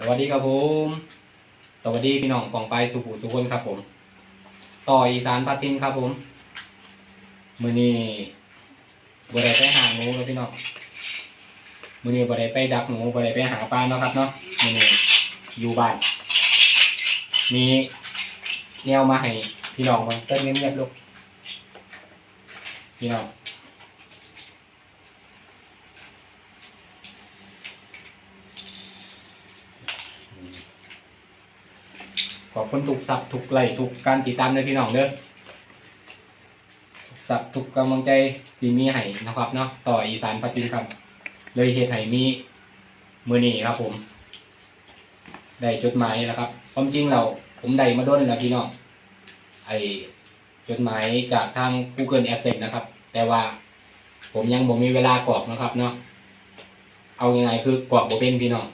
สวัสดีครับผม สวัสดีพี่น้องปองไปสุขุสุคนครับผม ต่ออีสานพัทินครับผม มือนี้บ่ได้ไปหาหนูแล้วพี่น้อง มือนี้บ่ได้ไปดักหนูบ่ได้ไปหาปลาเนาะครับเนาะ มือนี้อยู่บ้าน มีแนวมาให้พี่น้องมาเต้นเงียบๆลูกพี่น้อง อบคุณทุกซับทุกไลค์ทุกการติดตามเลยพี่น้องเด้อทุกซับทุกกำลังใจที่มีให้นะครับเนาะต่ออีสานปฏิครับ เลยเฮ็ดให้มีมือนี้ครับผม ได้จดหมายแล้วครับความจริงเราผมได้มาโดนแล้วพี่น้องไอจดหมายจากทาง Google Adsense นะครับ แต่ว่าผมยังบ่มีเวลากรอกนะครับเนาะเอายังไงคือกรอกบ่เป็นพี่น้อง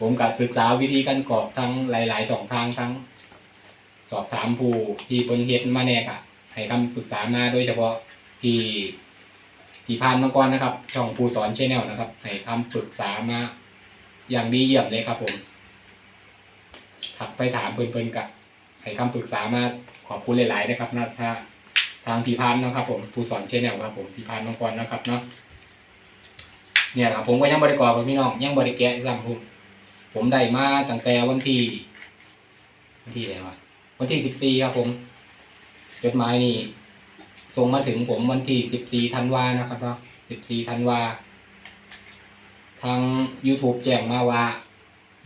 ผมก็ศึกษาวิธีการกรอกทั้งหลาย ๆ ช่องทางทั้ง สอบถามผู้ที่เพิ่นเฮ็ดมาแน่กะให้คำปรึกษามาโดยเฉพาะที่ที่ผ่านมาก่อนะครับ ช่องผู้สอนชแนลนะครับ ให้คำปรึกษามาอย่างดีเยี่ยมเลยครับ ผมถักไปถามเพิ่นๆกะให้คำปรึกษามาขอบคุณหลาย ๆ นะครับนะถ้าทางพี่พานนะครับ ผมผู้สอนชแนลครับผมพี่พานมาก่อนนะครับเนาะเนี่ยครับผมก็ยังบริกรกับพี่น้องยังบริแกะซ้ำผม ผมได้มาตั้งแต่วันที่ วันที่อะไรวะวันที่สิบสี่ครับผมจดหมายนี่ส่งมาถึงผมวันที่สิบสี่ธันวานะครับเนาสิบสี่ธันวาทาง YouTube แจ้งมาว่า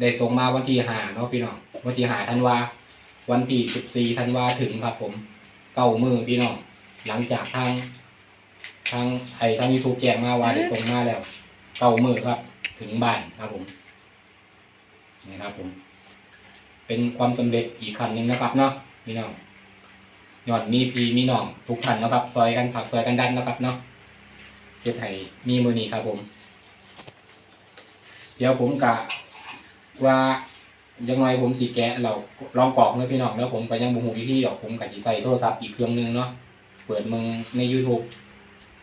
ได้ส่งมาวันที่หาเนาะพี่น้องวันที่หาธันวาวันที่สิบสี่ธันวาถึงครับ ผมเก้ามือพี่น้องหลังจากทางทางไอทาง YouTube แจ้งมาว่าได้ส่งมาแล้วเก้ามือครับ ถึงบ้านครับผม นะครับผม เป็นความสำเร็จอีกขั้นหนึ่งนะครับเนาะพี่น้องยอดมีพีมีน้องทุกท่านนะครับ ซอยกันถักซอยกันดันนะครับเนาะเฮ็ดให้มีมือนี้ครับผม เดี๋ยวผมกะว่ายังไงผมสีแกะเราลองกรอกเลยพี่น้องแล้วผมก็ยังบุหูวิธีดอกผมกะสิใส่โทรศัพท์อีกเครื่องหนึงเนาะเปิดมึงใน YouTube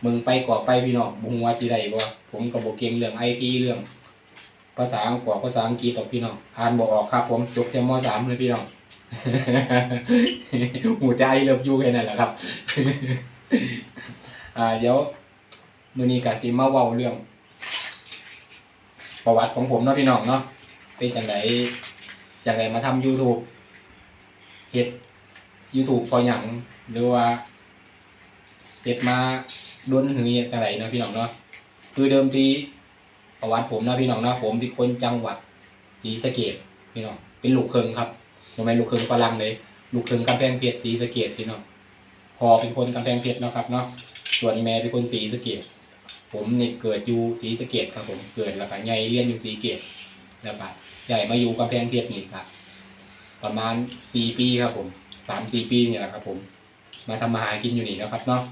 มึงไปกรอกไปพี่น้องบุหูว่าสิได้บ่ผมก็บ่เก่งเรื่องไอทีเรื่อง ภาษาอังกฤษภาษาอังกฤษตอกพี่น้องอ่านบอกออกครับผมจบแค่มสามเลยพี่น้องหูใจเลิฟยูแค่นั้นแหละครับ อ่า เดี๋ยวมือนี้กะสิมาเว้าเรื่อง ประวัติของผมเนาะพี่น้องเนาะเป็นจังไดจังไดมาทำ YouTube เฮ็ด YouTube พอหยังหรือว่าเฮ็ดมาด้นหือจังไดเนาะพี่น้องเนาะคือเดิมที ประวัติผมนะพี่น้องนะผมเป็นคนจังหวัดศรีสะเกดพี่น้องเป็นลูกเคิงครับผมเป็นลูกเคิงฝรั่งเลยลูกเคิงกำแพงเพชรศรีสะเกดพี่น้องพอเป็นคนกำแพงเพชรนะครับเนาะส่วนแม่เป็นคนศรีสะเกดผมเนี่ยเกิดอยู่ศรีสะเกดครับผมเกิดแล้วก็ใหญ่เรียนอยู่ศรีสะเกดแล้วก็ใหญ่มาอยู่กำแพงเพชรนี่ครับ ประมาณสี่ปีครับผมสามสี่ปีเนี่ยแหละครับ ผม มาทำมาหากินอยู่นี่นะครับเนาะ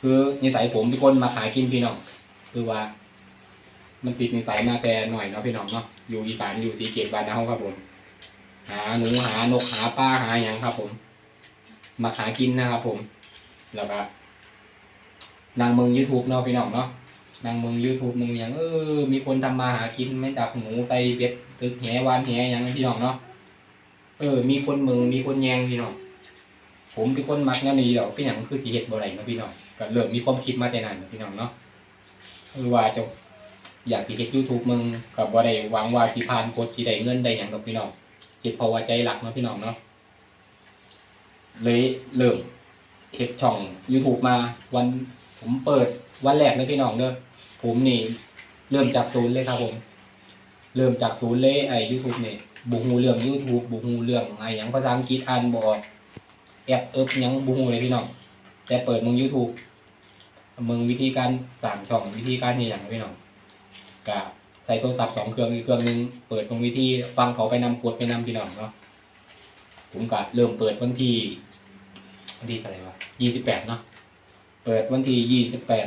คือนิสัยผมเป็นคนมาหากินพี่น้อง คือว่า มันติดนิสัยมาแต่หน่อยเนาะพี่น้องเนาะอยู่อีสานอยู่สีเกตบ้านเฮาครับผม หาหนูหานกหาปลาหาอย่างครับ ผม มาหากินนะครับผมแล้วก็นางเมือง YouTube เนาะพี่น้องเนาะนางเมือง YouTube มึงอย่างเออ มีคนทำมาหากินไม่ดักหมูใส่เบ็ดตึกแหวานแหอย่างพี่น้องเนาะเออ มีคนมึงมีคนแยงพี่น้องผมเป็นคนมักแนวนี้ดอกเป็นอย่างคือสีเห็ดบ่ไรเนาะพี่น้องก็เริ่มมีความคิดมาแต่นั้นพี่น้องเนาะ คือว่าจะอยากสิเฮ็ด YouTube มึงก็บ่ได้หวังว่าสิผ่านกดสิได้เงินได้หยังดอกพี่น้องเฮ็ดเพราะว่าใจรักเนาะพี่น้องเนาะเลยเริ่มเฮ็ดช่อง YouTube มาวันผมเปิดวันแรกเลยพี่น้องเด้อผมนี่เริ่มจากศูนย์เลยครับผม เริ่มจากศูนย์เลยไอ้ YouTube นี่บ่ฮู้เรื่อง YouTube บ่ฮู้เรื่องไอ้หยังภาษาอังกฤษอ่านบ่ออกแอปเอิบหยังบ่ฮู้เลยพี่น้องแต่เปิดมึง YouTube มึงวิธีการสั่งช่องวิธีการนี่อย่างพี่น้องกับใส่โทรศัพท์สองเครื่องอีกเครื่องหนึงเปิดตรงวิธีฟังเขาไปนำกดไปนำพี่น้องเนาะผมก็เริ่มเปิดวันที่วันที่อะไรวะยี่สิบแปดเนาะเปิดวันที่ยี่สิบแปด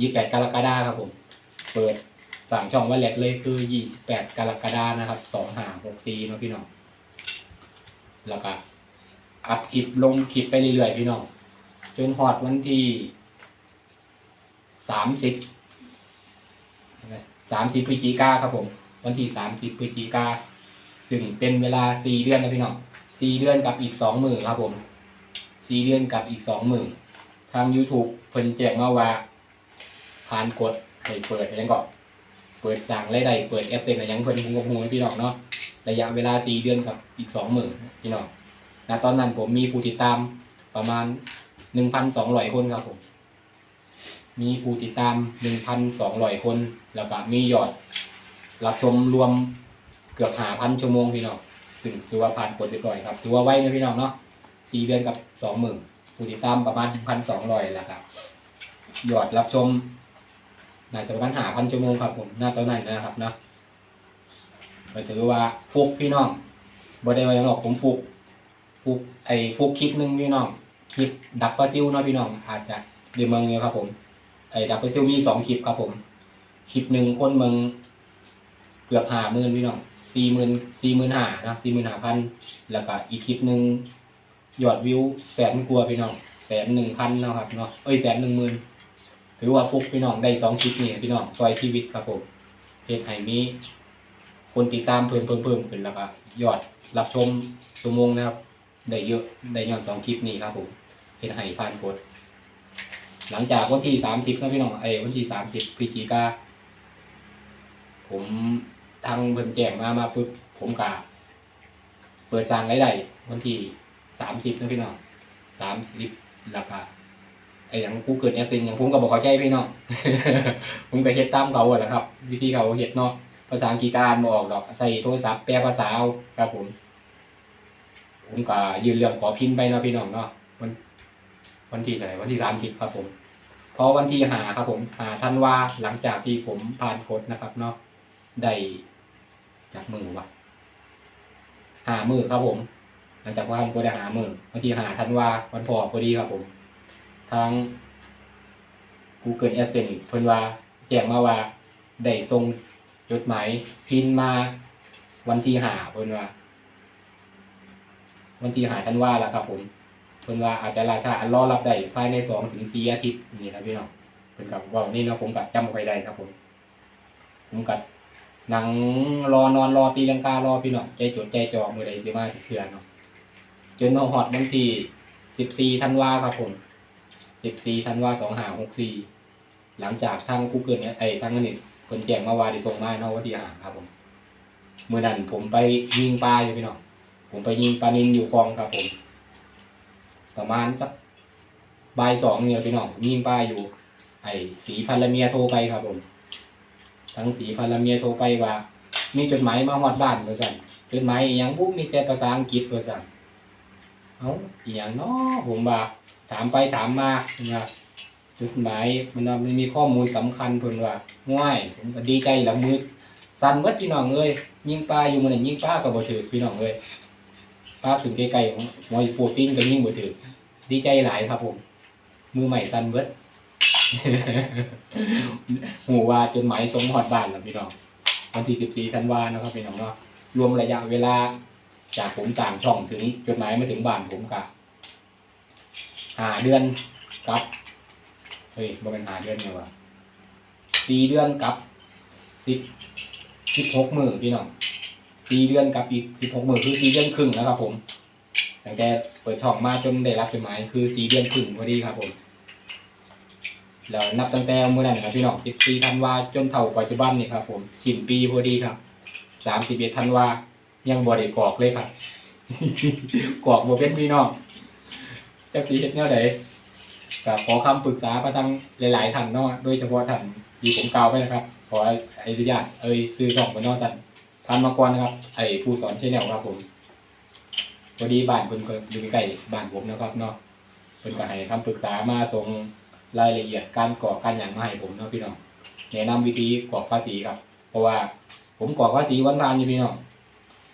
ยี่แปดกรกฎาครับผม เปิดสั่งช่องวันแรกเลยคือยี่สิบแปดกรกฎานะครับสองห้าหกสี่เนาะพี่น้องแล้วก็ อัพคลิปลงคลิปไปเรื่อยๆพี่น้องจนฮอดวันที่สามสิบสามสิบพฤศจิกาครับผม วันที่สามสิบพฤศจิกาซึ่งเป็นเวลาสี่เดือนนะพี่น้องสี่เดือนกับอีกสองหมื่นครับผมสี่เดือนกับอีกสองหมื่นทาง YouTube เพิ่นแจ้งมาว่า ผ่านกดให้เปิดยังก่อนเปิดสั่งไรายได้เปิดแอปเต็มอะไรยังเพิ่นคงคงพี่น้องเนาะระยะเวลาสี่เดือนกับอีกสองหมื่นพี่น้อง ณตอนนั้นผมมีผู้ติดตามประมาณหนึ่งพันสองร้อยคนครับผม มีผู้ติดตามหนึ่งพันสองร้อยคน แล้วก็มียอด รับชมรวมเกือบหาพันชั่วโมงพี่น้องซึ่งถือว่าผ่านกดเรียบร้อยครับถือว่าไวนะพี่น้องเนาะสี่เดือนกับสองหมื่นผู้ติดตามประมาณพันสองร้อยแล้วครับยอดรับชมน่าจะประมาณหาพันชั่วโมงครับผมหน้าตอนนั้นนะครับเนาะก็ถือว่าฟุกพี่น้องบ่ได้ไว้หรอกผมฟุก ฟุกไอ้ฟุกคลิปหนึ่งพี่น้องคลิปดักปลซิวเนาะพี่น้องอาจจะเดี๋ยวเมืองเนี่ยครับผมไอ้ดักปลซิวมีสองคลิปครับผมคลิปหนึ่งคนเมืองเกือบห้าหมื่นพี่น้องสี่หมื่นสี่หมื่นห้านะสี่หมื่นห้าพันแล้วก็อีกคลิปหนึ่งยอดวิวแสนกว่าพี่น้องแสนหนึ่งพันเนาะครับเนาะเอ้ยแสนหนึ่งหมื่นถือว่าฟุกพี่น้องได้สองคลิปนี่พี่น้องซอยชีวิตครับผมเพจไห้มีคนติดตามเพิ่มเพิ่มเพิ่มขึ้นแล้วก็ยอดรับชมชั่วโมงนะครับ ได้เยอะได้ยอดสองคลิปนี้ครับผมเพจไห้ผ่านกด หลังจากวันที่สามสิบนะพี่น้องไอ้วันที่สามสิบพฤศจิกาผมทางเพิ่นแจ้งมามาปุ๊บผมกะเปิดสร้างรายได้วันที่สามสิบนะพี่น้องสามสิบแล้วก็ไอ้อย่างกูเกิดแอดเซนอย่างผมก็บอกเขาใจพี่น้อง ผมก็เฮ็ดตามเขาแหละครับ วิธีเขาเฮ็ดเนาะภาษาอังกฤษกานบ่ออกดอกใส่โทรศัพท์แปลภาษาเอาครับผม ผมก็ยืนเรื่องขอพินไปนะพี่น้องเนาะวันวันที่เท่าไหร่วันที่สามสิบครับผมเพราะวันที่หาครับผมหาท่านว่าหลังจากที่ผมผ่านกฎนะครับเนาะได้จากมือวะหามือครับผม หลังจากว่าท่านก็ได้หามือวันที่หาท่านว่าวันพอพอดีครับผม ทาง Google Adsense เพิ่นว่าแจ้งมาว่าได้ส่งจดหมายพินมาวันที่หาเพิ่นว่า วันที่หาท่านว่าแล้วครับ ผมเพิ่นว่าอาจจะราชาอันรอรับได้ภายในสองถึงสี่อาทิตย์นี่นะพี่น้องเพิ่นกับว่านี่เนาะผมกับจำบ่ค่อยได้ครับ ผม ผมกับหนังรอนอนรอตีลังการอพี่น้องใจจดใจจ่อมือใดสิมาเทื่อเนาะจนฮอดวันที่สิบสี่ธันวาครับ ผมสิบสี่ธันวาสองห้าหกสี่หลังจากทางกูเกิลเนี่ยไอ้ทางอันนี้เพิ่นแจ้งมาว่าได้ส่งมาเนาะวันที่ห้าครับ ผมเมื่อนั้นผมไปยิงปลาอยู่พี่น้อง ผมไปยิงปลานินอยู่คลองครับผม ประมาณสักบ่ายสองเนี่ยพี่น้องยิงป้าอยู่ ไอ้สีพันละเมียโทรไปครับผม ทั้งสีพันละเมียโทรไปว่า มีจดหมายมาฮอดบ้านเพื่อสั่นจดหมายอหยังปุ๊บมีแต่ภาษาอังกฤษเพื่อสั่นเอาอหย่างเนาะผมว่าถามไปถามมาว่าจดหมายมันมันมีข้อมูลสำคัญเพิ่นว่าง่ายผมดีใจละมือสั่นเบิดพี่น้องเอ้ยยิงปลาอยู่มันนยิงปลาก็บ่ถือพี่น้องเอ้ย ปลาถึงใกล้ๆของหมอยปูฟินก็ยิ่งบ่ถือดีใจหลายครับผม มือใหม่ซันเบิดหูว่าจนหมายสมหอดบ้านแล้วพี่น้องวันที่สิบสี่ธันวานะครับพี่น้องเนาะรวมระยะเวลา จากผมสั่งช่องถึงจดหมายมาถึงบ้านผมกะหาเดือนกับเฮ้ยบ่เป็นหาเดือนเนี่ยวะสี่เดือนกับสิบสิบหกมือพี่น้อง สี่เดือนกับอีกสิบหกหมื่นคือสี่เดือนครึ่งแล้วครับผมตั้งแต่เปิดช่องมาจนได้รับจดหมายคือสี่เดือนครึ่งพอดีครับผมแล้วนับตั้งแต่เมื่อนั้นครับพี่น้องสิบสี่ธันวาจนเท่าปัจจุบันนี่ครับผมสิ้นปีพอดีครับสามสิบเอ็ดธันวายังบ่ได้กรอกเลยครับกรอกบ่เป็นพี่น้องจักสีเฮ็ดแนวใดก็ขอคำปรึกษาประทางหลาย ๆท่านเนาะโดยเฉพาะท่านที่ผมกล่าวไปนะครับ ขออนุญาตเอ่ยซื้อช่องไปเนาะท่าน ผ่านมาก่อนนะครับ ไอ้ผู้สอนชแนลครับผมพอดีบ้านเพิ่นก็อยู่ใกล้บ้านผมนะครับเนาะเพิ่นก็ให้คำปรึกษามาส่งรายละเอียดการกรอกการหยังมาให้ผมเนาะพี่น้องแนะนำวิธีกรอกภาษีครับ เพราะว่าผมกรอกภาษีวันทานอยู่พี่น้อง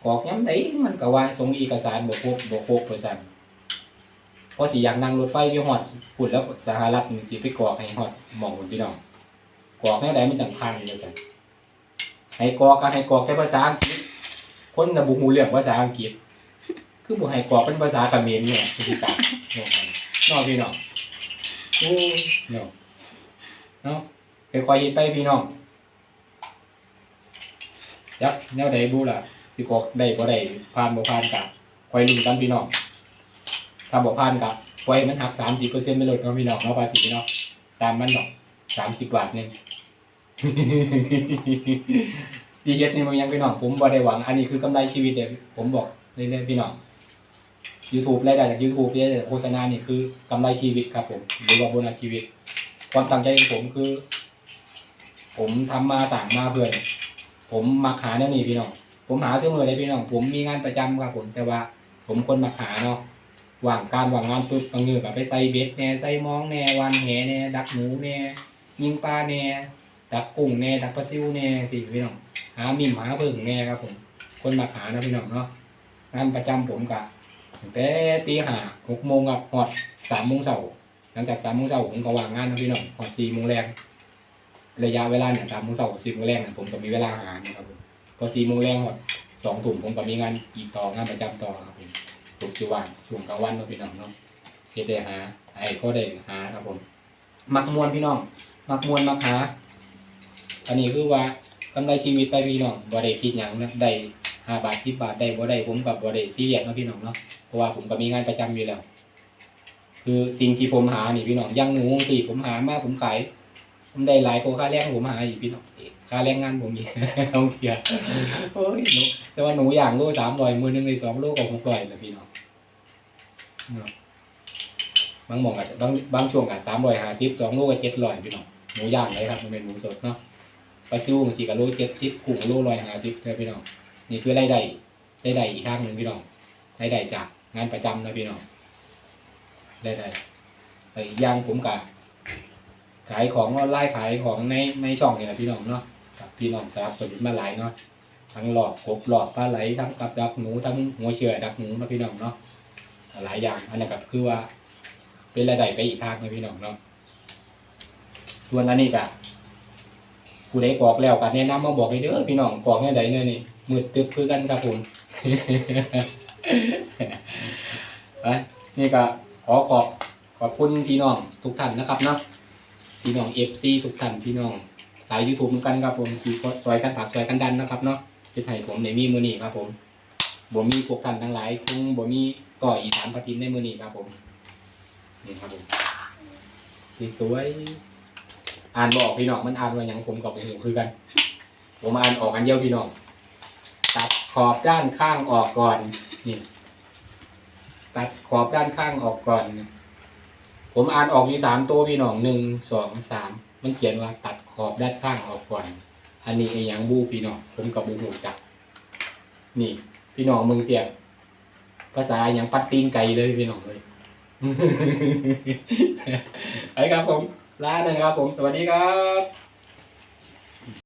กรอกยังไงมันก็ว่าส่งเอกสารบ่ครบบ่ครบเปอร์เซ็นเพราะสิอยากนั่งรถไฟไปฮอดพูดแล้วสหรัฐนี่สิไปกรอกให้ฮอดหม่องคนพี่น้องกรอกแนวใดมันจังพังเลยซั่น ให้กรอกก็ให้กรอกแต่ภาษาอังกฤษ คนน่ะบ่ฮู้เรื่องภาษาอังกฤษ คือบ่ให้กรอกเป็นภาษาเขมรเนี่ยพฤติกรรมเนาะเนาะพี่น้องโอ้เนาะเนาะไปคอยๆเฮ็ดไปพี่น้องยักแนวใดบูล่ะสิกอกได้บ่ได้ผ่านบ่ผ่านกะคอยลุ้นกันพี่น้องถ้าบ่ผ่านกะปล่อยมันหัก30%ไปโลดเนาะพี่น้องเนาะภาษีเนาะตามมันดอก30บบาทหนึง ที่เฮ็ดนี่มันยังพี่น้องผมบ่ได้หวัง อันนี้คือกำไรชีวิตเด้อผมบอกเรื่อยๆพี่น้อง YouTube รายได้จาก YouTube รายได้จากโฆษณานี่คือกำไรชีวิตครับ ผมหรือว่าโบนัสชีวิต ความตั้งใจของผมคือ ผมทำมาสั่งมาเพื่อนผมมักหาแนวนี้พี่น้องผมหาเสมอเลยพี่น้องผมมีงานประจำครับผมแต่ว่า ผมคนมักหาเนาะว่างการว่างงานปุ๊บบางเงือกับไปใส่เบ็ดแหน่ใส่มองแหน่วันแหแหน่ดักหนูแหน่ยิงปลาแหน่ ดักกุ้งแน่ดักปลาซิวแน่สิพี่น้องหามิมาเพิ่งแน่ครับผม คนมักหานะพี่น้องเนาะงานประจำผมกะตั้งแต่ตีห้าหกโมงกับหอดสามโมงเช้าหลังจากสามโมงเช้าผมก็วางงานนะพี่น้องหอดสี่โมงแรงระยะเวลาเนี่ยสามโมงเช้าสี่โมงแรงเนี่ยผมก็มีเวลาหานะครับผมพอสี่โมงแรงหอดสองถุ่มผมก็มีงานอีกต่องานประจำต่อครับผมถูกสิว่างช่วงกลางวันนะพี่น้องเนาะเฮ็ดได้หาไอ้ก็ได้หาครับผม มักมวนพี่น้อง มักมวนมักหา อันนี้คือว่ากำไรชีวิตไปพี่น้องบ่ได้คิดหยังนะได้ห้าบาทสิบบาทได้บ่ได้ผมกับบ่ได้ซีเรียสเนาะพี่น้องเนาะเพราะว่าผมก็มีงานประจำอยู่แล้ว คือสิ่งที่ผมหานี่พี่น้องอยังหนูสิผมหามากผมขายผมได้หลายกว่าค่าแรงผมหาอีกพี่น้องค่าแรงงานผมอีกเอาเทียโอ้ยหนูแต่ว่าหนูอย่างโลสามร้อยมือหนึ่งในสองโลก็หกร้อยนะพี่น้องเนาะบางหมองอาจจะบางบางช่วงอาจสามร้อยห้าสิบสองโลก็เจ็ดร้อยพี่น้องหนูย่างเลยครับมันเป็นหมูสดเนาะ ปลาซิวสีกับโลเจ็ดสิบกุ้งโลร้อยห้าสิบเท่าพี่น้องนี่คือรายได้รายได้อีกทางหนึ่งพี่น้องรายได้จากงานประจำนะพี่น้องรายได้ไปย่างผมกะขายของออนไลน์ขายของในในช่องเนี่ยพี่น้องเนาะพี่น้องสนับสนุนมาหลายเนาะทั้งหลอกกบหลอกปลาไหลทั้งกับดักหนูทั้งหัวเชื่อดักหนูนะพี่น้องเนาะหลายอย่างอันนั้ก็คือว่า เป็นรายได้ไปอีกทางนะพี่น้องเนาะส่วนอันนี้กะ ผู้ใดกอกแล้วก็แนะนำมาบอกให้เด้อพี่น้องกอกแนวใดเนี่ยนี่มืดตึบคือกันครับผม ไปนี่ก็ขอขอบขอบคุณพี่น้องทุกท่านนะครับเนาะพี่น้องเอฟซีทุกท่านพี่น้อง สายยูทูบเหมือนกันครับผมที่กดซอยกันผักซอยกันดันนะครับเนาะที่ให้ผมในมีมือนี้ครับผมบ่มีพวกท่านทั้งหลายคงบ่มีก่ออีสานปฏินในมือนี้ครับผมนี่ครับผมสวย อ่านบออกพี่น้องมันอ่านว่าอย่างผมกับผมคือกัน ผมอ่านออกกันเดียวพี่น้องตัดขอบด้านข้างออกก่อนนี่ตัดขอบด้านข้างออกก่อน ผมอ่านออกมีสามตัวพี่น้องหนึ่งสองสามมันเขียนว่าตัดขอบด้านข้างออกก่อน อันนี้ไอ้ยังบูพี่น้องผมกับบูหูจัก นี่ พี่น้องมืองเตียงภาษาอย่างปัดตีนไก่เลยพี่น้องเลยไปครับผม ลาหนึ่งครับผม สวัสดีครับ